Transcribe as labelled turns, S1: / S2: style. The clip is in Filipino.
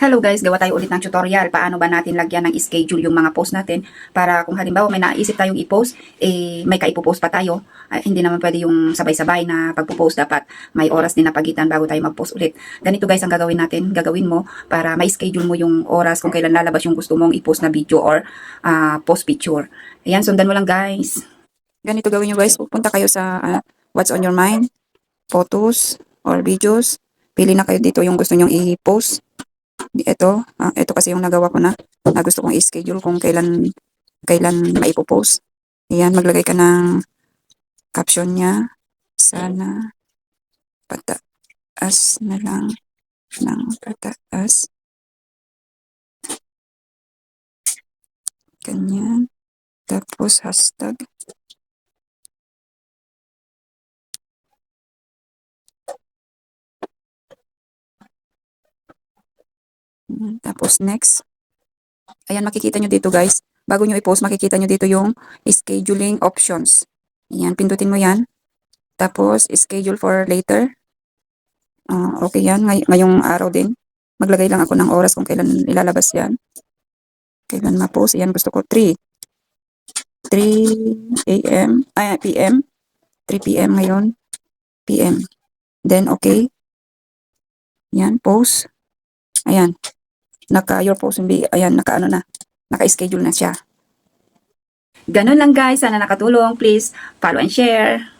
S1: Hello guys, gawa tayo ulit ng tutorial. Paano ba natin lagyan ng schedule yung mga post natin para kung halimbawa may naisip tayong i-post, eh may kaipopost pa tayo. Ay, hindi naman pwede yung sabay-sabay na pagpo-post dapat may oras din na pagitan bago tayo mag-post ulit. Ganito guys ang gagawin natin, gagawin mo para may schedule mo yung oras kung kailan lalabas yung gusto mong i-post na video or ah, post picture. Ayan, sundan mo lang guys. Ganito gawin nyo guys, pupunta kayo sa ah, what's on your mind, photos or videos. Pili na kayo dito yung gusto nyong i-post ito, ah, ito kasi yung nagawa ko na, na gusto kong i-schedule kung kailan, kailan maipopost. Ayan, maglagay ka ng caption niya. Sana pataas na lang ng pataas. Ganyan. Tapos hashtag. Tapos next. Ayan, makikita nyo dito guys. Bago nyo i-post, makikita nyo dito yung scheduling options. Ayan, pindutin mo yan. Tapos, schedule for later. Ah, okay yan, ngay ngayong araw din. Maglagay lang ako ng oras kung kailan ilalabas yan. Kailan ma-post. Ayan, gusto ko 3. 3 a.m. Ay, p.m. 3 p.m. ngayon. p.m. Then, okay. Yan, post. Ayan naka your post will be, ayan, naka ano na, naka-schedule na siya. Ganun lang guys, sana nakatulong. Please follow and share.